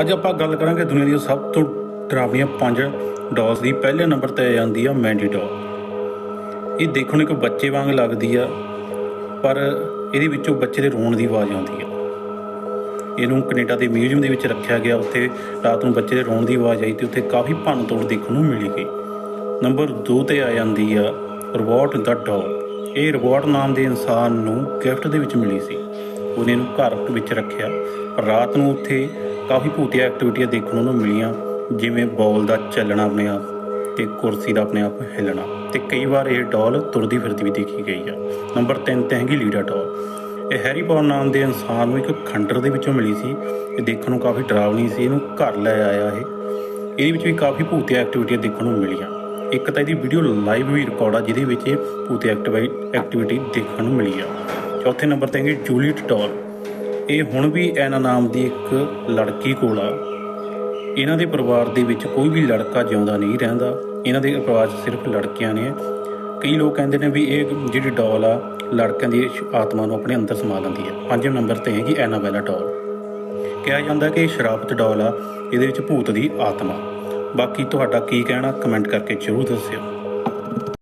ਅੱਜ ਆਪਾਂ ਗੱਲ ਕਰਾਂਗੇ ਦੁਨੀਆ ਦੀਆਂ ਸਭ ਤੋਂ ਡਰਾਵਣੀਆਂ ਪੰਜ ਡੌਲਸ ਦੀ। ਪਹਿਲੇ ਨੰਬਰ ਤੇ ਆ ਜਾਂਦੀ ਆ ਮੈਂਡੀ ਡੌਲ। ਇਹ ਦੇਖਣ ਨੂੰ ਇੱਕ ਬੱਚੇ ਵਾਂਗ ਲੱਗਦੀ ਆ, ਪਰ ਇਹਦੇ ਵਿੱਚੋਂ ਬੱਚੇ ਦੇ ਰੋਣ ਦੀ ਆਵਾਜ਼ ਆਉਂਦੀ ਆ। ਇਹਨੂੰ ਕੈਨੇਡਾ ਦੇ ਮਿਊਜ਼ੀਅਮ ਦੇ ਵਿੱਚ ਰੱਖਿਆ ਗਿਆ, ਉੱਥੇ ਰਾਤ ਨੂੰ ਬੱਚੇ ਦੇ ਰੋਣ ਦੀ ਆਵਾਜ਼ ਆਈ ਤੇ ਉੱਥੇ ਕਾਫੀ ਭੰਨ ਤੋੜ ਦੇਖਣ ਨੂੰ ਮਿਲੀ ਗਈ। ਨੰਬਰ 2 ਤੇ ਆ ਜਾਂਦੀ ਆ ਰੋਬੋਟ ਦਾ ਡੌਲ। ਇਹ ਰੋਬੋਟ ਨਾਮ ਦੇ ਇਨਸਾਨ ਨੂੰ ਗਿਫਟ ਦੇ ਵਿੱਚ ਮਿਲੀ ਸੀ। ਉਹਨੇ ਇਹਨੂੰ ਘਰ ਵਿੱਚ ਰੱਖਿਆ। ਪਰ ਰਾਤ ਨੂੰ ਉੱਥੇ ਕਾਫੀ ਭੂਤੀਆ ਐਕਟੀਵਿਟੀਆਂ ਦੇਖਣ ਨੂੰ ਮਿਲੀਆਂ, ਜਿਵੇਂ ਬੋਲ ਦਾ ਚੱਲਣਾ ਆਪਣੇ ਆਪ ਤੇ ਕੁਰਸੀ ਦਾ ਆਪਣੇ ਆਪ ਹਿੱਲਣਾ ਤੇ ਕਈ ਵਾਰ ਇਹ ਡੌਲ ਤੁਰਦੀ ਫਿਰਦੀ ਵੀ ਦੇਖੀ ਗਈ ਆ। ਨੰਬਰ 3 ਤੇ ਹੈਗੀ ਲੀਡਾ ਡੌਲ। ਇਹ ਹੈਰੀ ਪੌਟਰ ਨਾਮ ਦੇ ਇਨਸਾਨ ਨੂੰ ਇੱਕ ਖੰਡਰ ਦੇ ਵਿੱਚੋਂ ਮਿਲੀ ਸੀ। ਇਹ ਦੇਖਣ ਨੂੰ ਕਾਫੀ ਡਰਾਵਣੀ ਸੀ, ਇਹਨੂੰ ਘਰ ਲੈ ਆਇਆ ਇਹ। ਇਹਦੇ ਵਿੱਚ ਵੀ ਕਾਫੀ ਭੂਤੀਆ ਐਕਟੀਵਿਟੀਆਂ ਦੇਖਣ ਨੂੰ ਮਿਲੀਆਂ। ਇੱਕ ਤਾਂ ਇਹਦੀ ਵੀਡੀਓ ਲਾਈਵ ਵੀ ਰਿਕਾਰਡ ਆ, ਜਿਹਦੇ ਵਿੱਚ ਇਹ ਭੂਤੀ ਐਕਟੀਵਿਟੀ ਦੇਖਣ ਨੂੰ ਮਿਲੀ ਆ। ਚੌਥੇ ਨੰਬਰ ਤੇ ਹੈਗੀ ਜੂਲੀਟ ਡੌਲ। ਇਹ ਹੁਣ ਵੀ ਐਨਾ ਨਾਮ ਦੀ ਇੱਕ ਲੜਕੀ ਕੋਲ ਆ। ਇਹਨਾਂ ਦੇ ਪਰਿਵਾਰ ਦੇ ਵਿੱਚ ਕੋਈ ਵੀ ਲੜਕਾ ਜਿਉਂਦਾ ਨਹੀਂ ਰਹਿੰਦਾ। ਇਹਨਾਂ ਦੇ ਪਰਿਵਾਰ 'ਚ ਸਿਰਫ ਲੜਕੀਆਂ ਨੇ। ਕਈ ਲੋਕ ਕਹਿੰਦੇ ਨੇ ਵੀ ਇਹ ਜਿਹੜੀ ਡੌਲ ਆ, ਲੜਕਿਆਂ ਦੀ ਆਤਮਾ ਨੂੰ ਆਪਣੇ ਅੰਦਰ ਸਮਾ ਲੈਂਦੀ ਹੈ ਪੰਜਵੇਂ ਨੰਬਰ ਤੇ ਹੈਗੀ ਐਨਾਬੈਲਾ ਡੌਲ। ਕਿਹਾ ਜਾਂਦਾ ਕਿ ਇਹ ਸ਼ਰਾਬਤ ਡੌਲ ਆ, ਇਹਦੇ ਵਿੱਚ ਭੂਤ ਦੀ ਆਤਮਾ। ਬਾਕੀ ਤੁਹਾਡਾ ਕੀ ਕਹਿਣਾ, ਕਮੈਂਟ ਕਰਕੇ ਜ਼ਰੂਰ ਦੱਸਿਓ।